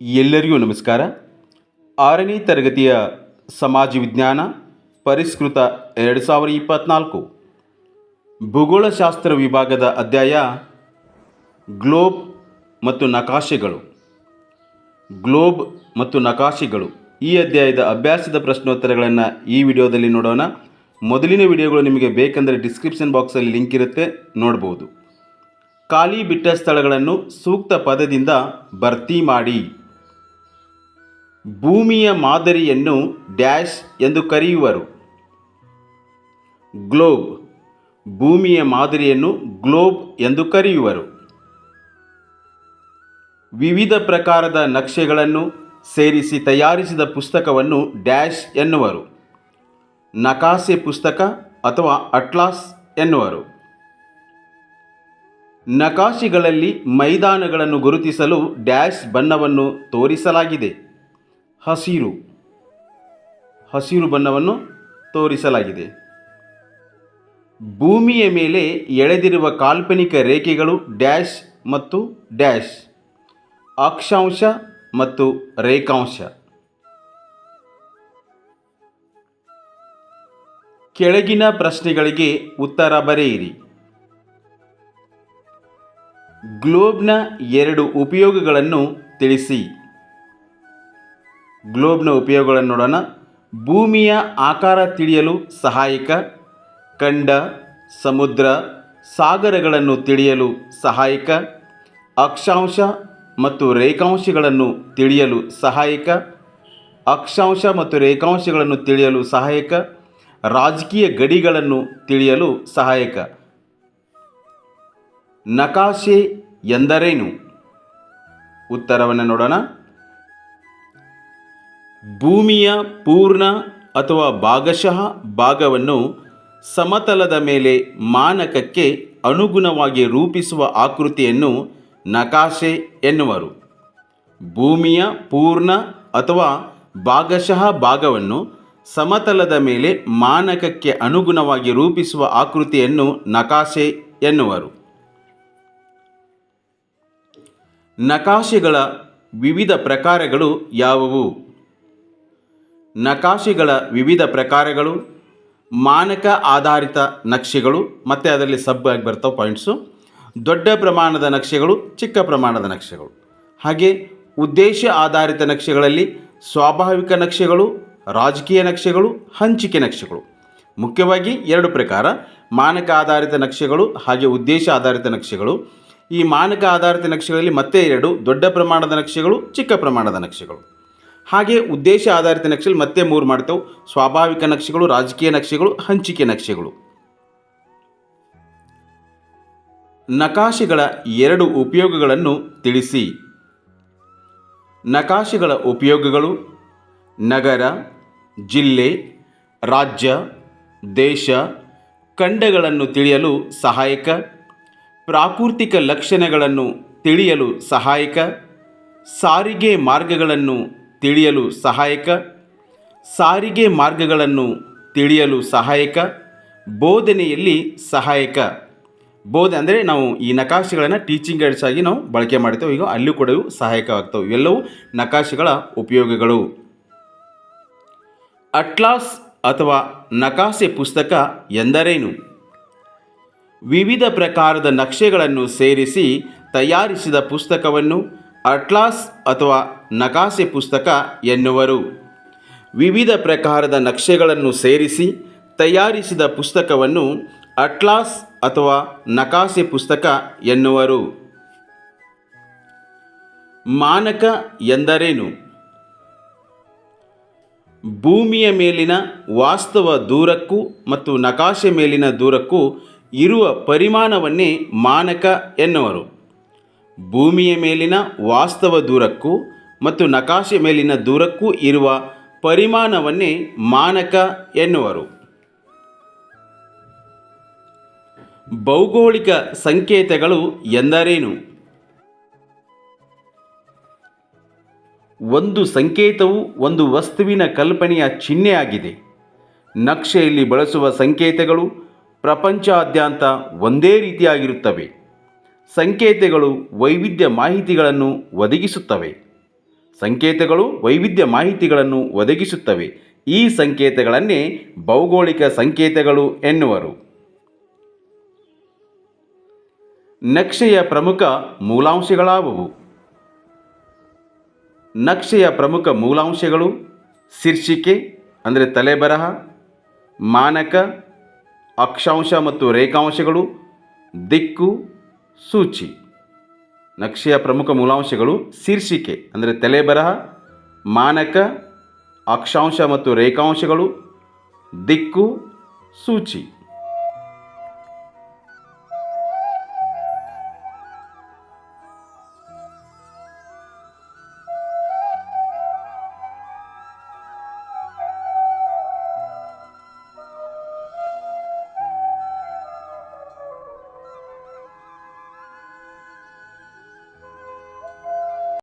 ಎಲ್ಲರಿಗೂ ನಮಸ್ಕಾರ. ಆರನೇ ತರಗತಿಯ ಸಮಾಜ ವಿಜ್ಞಾನ ಪರಿಷ್ಕೃತ ಎರಡು ಸಾವಿರದ ಇಪ್ಪತ್ತ್ನಾಲ್ಕು ಭೂಗೋಳಶಾಸ್ತ್ರ ವಿಭಾಗದ ಅಧ್ಯಾಯ, ಗ್ಲೋಬ್ ಮತ್ತು ನಕಾಶೆಗಳು. ಗ್ಲೋಬ್ ಮತ್ತು ನಕಾಶೆಗಳು. ಈ ಅಧ್ಯಾಯದ ಅಭ್ಯಾಸದ ಪ್ರಶ್ನೋತ್ತರಗಳನ್ನು ಈ ವಿಡಿಯೋದಲ್ಲಿ ನೋಡೋಣ. ಮೊದಲಿನ ವಿಡಿಯೋಗಳು ನಿಮಗೆ ಬೇಕೆಂದರೆ ಡಿಸ್ಕ್ರಿಪ್ಷನ್ ಬಾಕ್ಸಲ್ಲಿ ಲಿಂಕ್ ಇರುತ್ತೆ, ನೋಡ್ಬೋದು. ಖಾಲಿ ಬಿಟ್ಟ ಸ್ಥಳಗಳನ್ನು ಸೂಕ್ತ ಪದದಿಂದ ಭರ್ತಿ ಮಾಡಿ. ಭೂಮಿಯ ಮಾದರಿಯನ್ನು ಡ್ಯಾಶ್ ಎಂದು ಕರೆಯುವರು. ಗ್ಲೋಬ್, ಭೂಮಿಯ ಮಾದರಿಯನ್ನು ಗ್ಲೋಬ್ ಎಂದು ಕರೆಯುವರು. ವಿವಿಧ ಪ್ರಕಾರದ ನಕ್ಷೆಗಳನ್ನು ಸೇರಿಸಿ ತಯಾರಿಸಿದ ಪುಸ್ತಕವನ್ನು ಡ್ಯಾಶ್ ಎನ್ನುವರು. ನಕಾಸೆ ಪುಸ್ತಕ ಅಥವಾ ಅಟ್ಲಾಸ್ ಎನ್ನುವರು. ನಕಾಶೆಗಳಲ್ಲಿ ಮೈದಾನಗಳನ್ನು ಗುರುತಿಸಲು ಡ್ಯಾಶ್ ಬಣ್ಣವನ್ನು ತೋರಿಸಲಾಗಿದೆ. ಹಸಿರು. ಹಸಿರು ಬಣ್ಣವನ್ನು ತೋರಿಸಲಾಗಿದೆ. ಭೂಮಿಯ ಮೇಲೆ ಎಳೆದಿರುವ ಕಾಲ್ಪನಿಕ ರೇಖೆಗಳು ಡ್ಯಾಶ್ ಮತ್ತು ಡ್ಯಾಶ್, ಅಕ್ಷಾಂಶ ಮತ್ತು ರೇಖಾಂಶ. ಕೆಳಗಿನ ಪ್ರಶ್ನೆಗಳಿಗೆ ಉತ್ತರ ಬರೆಯಿರಿ. ಗ್ಲೋಬ್ನ ಎರಡು ಉಪಯೋಗಗಳನ್ನು ತಿಳಿಸಿ. ಗ್ಲೋಬ್ನ ಉಪಯೋಗಗಳನ್ನು ನೋಡೋಣ. ಭೂಮಿಯ ಆಕಾರ ತಿಳಿಯಲು ಸಹಾಯಕ, ಖಂಡ, ಸಮುದ್ರ, ಸಾಗರಗಳನ್ನು ತಿಳಿಯಲು ಸಹಾಯಕ, ಅಕ್ಷಾಂಶ ಮತ್ತು ರೇಖಾಂಶಗಳನ್ನು ತಿಳಿಯಲು ಸಹಾಯಕ, ಅಕ್ಷಾಂಶ ಮತ್ತು ರೇಖಾಂಶಗಳನ್ನು ತಿಳಿಯಲು ಸಹಾಯಕ, ರಾಜಕೀಯ ಗಡಿಗಳನ್ನು ತಿಳಿಯಲು ಸಹಾಯಕ. ನಕಾಶೆ ಎಂದರೇನು? ಉತ್ತರವನ್ನು ನೋಡೋಣ. ಭೂಮಿಯ ಪೂರ್ಣ ಅಥವಾ ಭಾಗಶಃ ಭಾಗವನ್ನು ಸಮತಲದ ಮೇಲೆ ಮಾನಕಕ್ಕೆ ಅನುಗುಣವಾಗಿ ರೂಪಿಸುವ ಆಕೃತಿಯನ್ನು ನಕಾಶೆ ಎನ್ನುವರು. ಭೂಮಿಯ ಪೂರ್ಣ ಅಥವಾ ಭಾಗಶಃ ಭಾಗವನ್ನು ಸಮತಲದ ಮೇಲೆ ಮಾನಕಕ್ಕೆ ಅನುಗುಣವಾಗಿ ರೂಪಿಸುವ ಆಕೃತಿಯನ್ನು ನಕಾಶೆ ಎನ್ನುವರು. ನಕಾಶೆಗಳ ವಿವಿಧ ಪ್ರಕಾರಗಳು ಯಾವುವು? ನಕಾಶೆಗಳ ವಿವಿಧ ಪ್ರಕಾರಗಳು, ಮಾನಕ ಆಧಾರಿತ ನಕ್ಷೆಗಳು, ಮತ್ತು ಅದರಲ್ಲಿ ಸಬ್ ಆಗಿ ಬರ್ತಾವೆ ಪಾಯಿಂಟ್ಸು ದೊಡ್ಡ ಪ್ರಮಾಣದ ನಕ್ಷೆಗಳು, ಚಿಕ್ಕ ಪ್ರಮಾಣದ ನಕ್ಷೆಗಳು. ಹಾಗೆ ಉದ್ದೇಶ ಆಧಾರಿತ ನಕ್ಷೆಗಳಲ್ಲಿ ಸ್ವಾಭಾವಿಕ ನಕ್ಷೆಗಳು, ರಾಜಕೀಯ ನಕ್ಷೆಗಳು, ಹಂಚಿಕೆ ನಕ್ಷೆಗಳು. ಮುಖ್ಯವಾಗಿ ಎರಡು ಪ್ರಕಾರ. ಮಾನಕ ಆಧಾರಿತ ನಕ್ಷೆಗಳು, ಹಾಗೆ ಉದ್ದೇಶ ಆಧಾರಿತ ನಕ್ಷೆಗಳು. ಈ ಮಾನಕ ಆಧಾರಿತ ನಕ್ಷೆಗಳಲ್ಲಿ ಮತ್ತೆ ಎರಡು, ದೊಡ್ಡ ಪ್ರಮಾಣದ ನಕ್ಷೆಗಳು, ಚಿಕ್ಕ ಪ್ರಮಾಣದ ನಕ್ಷೆಗಳು. ಹಾಗೆ ಉದ್ದೇಶ ಆಧಾರಿತ ನಕ್ಷೆಗಳು ಮತ್ತೆ ಮೂರು ಮಾಡ್ತೇವೆ. ಸ್ವಾಭಾವಿಕ ನಕ್ಷೆಗಳು, ರಾಜಕೀಯ ನಕ್ಷೆಗಳು, ಹಂಚಿಕೆ ನಕ್ಷೆಗಳು. ನಕಾಶೆಗಳ ಎರಡು ಉಪಯೋಗಗಳನ್ನು ತಿಳಿಸಿ. ನಕಾಶೆಗಳ ಉಪಯೋಗಗಳು ನಗರ, ಜಿಲ್ಲೆ, ರಾಜ್ಯ, ದೇಶ, ಖಂಡಗಳನ್ನು ತಿಳಿಯಲು ಸಹಾಯಕ. ಪ್ರಾಕೃತಿಕ ಲಕ್ಷಣಗಳನ್ನು ತಿಳಿಯಲು ಸಹಾಯಕ. ಸಾರಿಗೆ ಮಾರ್ಗಗಳನ್ನು ತಿಳಿಯಲು ಸಹಾಯಕ, ಸಾರಿಗೆ ಮಾರ್ಗಗಳನ್ನು ತಿಳಿಯಲು ಸಹಾಯಕ, ಬೋಧನೆಯಲ್ಲಿ ಸಹಾಯಕ. ಬೋಧನೆ ಅಂದರೆ ನಾವು ಈ ನಕಾಶೆಗಳನ್ನು ಟೀಚಿಂಗ್ ಏಡ್ಸ್ ಆಗಿ ನಾವು ಬಳಕೆ ಮಾಡ್ತೇವೆ. ಈಗ ಅಲ್ಲೂ ಕೂಡ ಇವು ಸಹಾಯಕವಾಗ್ತವೆ. ಇವೆಲ್ಲವೂ ನಕಾಶೆಗಳ ಉಪಯೋಗಗಳು. ಅಟ್ಲಾಸ್ ಅಥವಾ ನಕಾಶೆ ಪುಸ್ತಕ ಎಂದರೇನು? ವಿವಿಧ ಪ್ರಕಾರದ ನಕ್ಷೆಗಳನ್ನು ಸೇರಿಸಿ ತಯಾರಿಸಿದ ಪುಸ್ತಕವನ್ನು ಅಟ್ಲಾಸ್ ಅಥವಾ ನಕಾಸೆ ಪುಸ್ತಕ ಎನ್ನುವರು. ವಿವಿಧ ಪ್ರಕಾರದ ನಕ್ಷೆಗಳನ್ನು ಸೇರಿಸಿ ತಯಾರಿಸಿದ ಪುಸ್ತಕವನ್ನು ಅಟ್ಲಾಸ್ ಅಥವಾ ನಕಾಸೆ ಪುಸ್ತಕ ಎನ್ನುವರು. ಮಾನಕ ಎಂದರೇನು? ಭೂಮಿಯ ಮೇಲಿನ ವಾಸ್ತವ ದೂರಕ್ಕೂ ಮತ್ತು ನಕಾಶೆ ಮೇಲಿನ ದೂರಕ್ಕೂ ಇರುವ ಪರಿಮಾಣವನ್ನೇ ಮಾನಕ ಎನ್ನುವರು. ಭೂಮಿಯ ಮೇಲಿನ ವಾಸ್ತವ ದೂರಕ್ಕೂ ಮತ್ತು ನಕಾಶೆ ಮೇಲಿನ ದೂರಕ್ಕೂ ಇರುವ ಪರಿಮಾಣವನ್ನೇ ಮಾನಕ ಎನ್ನುವರು. ಭೌಗೋಳಿಕ ಸಂಕೇತಗಳು ಎಂದರೇನು? ಒಂದು ಸಂಕೇತವು ಒಂದು ವಸ್ತುವಿನ ಕಲ್ಪನೆಯ ಚಿಹ್ನೆಯಾಗಿದೆ ನಕ್ಷೆಯಲ್ಲಿ ಬಳಸುವ ಸಂಕೇತಗಳು ಪ್ರಪಂಚಾದ್ಯಂತ ಒಂದೇ ರೀತಿಯಾಗಿರುತ್ತವೆ. ಸಂಕೇತಗಳು ವೈವಿಧ್ಯ ಮಾಹಿತಿಗಳನ್ನು ಒದಗಿಸುತ್ತವೆ. ಸಂಕೇತಗಳು ವೈವಿಧ್ಯ ಮಾಹಿತಿಗಳನ್ನು ಒದಗಿಸುತ್ತವೆ. ಈ ಸಂಕೇತಗಳನ್ನೇ ಭೌಗೋಳಿಕ ಸಂಕೇತಗಳು ಎನ್ನುವರು. ನಕ್ಷೆಯ ಪ್ರಮುಖ ಮೂಲಾಂಶಗಳಾವುವು? ನಕ್ಷೆಯ ಪ್ರಮುಖ ಮೂಲಾಂಶಗಳು ಶೀರ್ಷಿಕೆ, ಅಂದರೆ ತಲೆಬರಹ, ಮಾನಕ, ಅಕ್ಷಾಂಶ ಮತ್ತು ರೇಖಾಂಶಗಳು, ದಿಕ್ಕು ಸೂಚಿ. ನಕ್ಷೆಯ ಪ್ರಮುಖ ಮೂಲಾಂಶಗಳು ಶೀರ್ಷಿಕೆ ಅಂದರೆ ತಲೆಬರಹ ಮಾನಕ ಅಕ್ಷಾಂಶ ಮತ್ತು ರೇಖಾಂಶಗಳು ದಿಕ್ಕು ಸೂಚಿ.